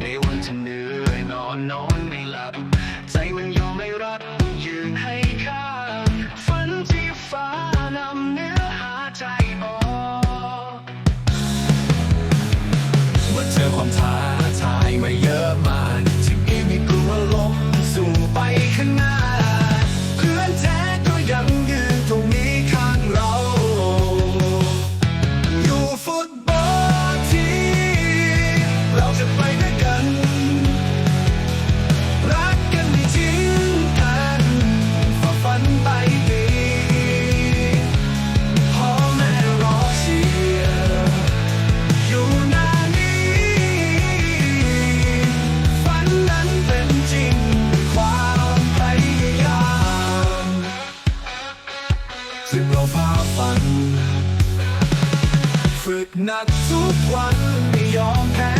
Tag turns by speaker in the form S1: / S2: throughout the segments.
S1: ในวันที่เหนื่อยนอนนอนไม่หลับ ใจมันยอมไม่รับยืนให้ค้างฝันที่ฟ้านำเนื้อหาใจออกเมื่อเจอความท้า หนักทุกวันไม่ยอมแพ้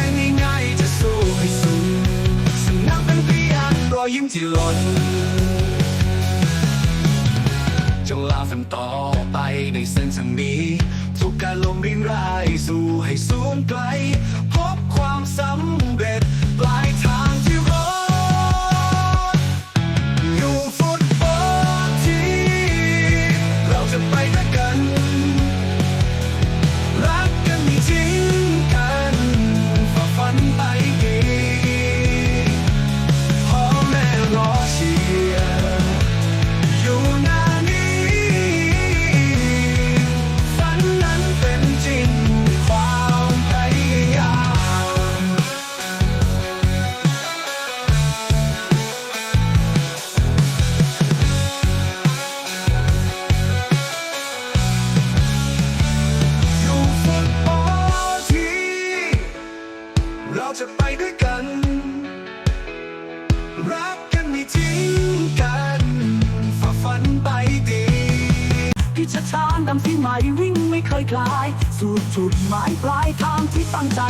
S1: ง่ายๆจะสู้ให้สุดสนับเป็นพยานรอยยิ้มที่หล่นจงลาฝันต่อไปในเส้นทางนี้ ทุกการลงรินรายสู่ให้สูงไกล พบความสำเร็จ จะไปด้วยกัน รักกันไม่ทิ้งกันฝ่าฟันไปดีพิชชานดำที่ใหม่วิ่งไม่เคยคลาย สู่จุดหมายปลายทางที่ตั้งใจ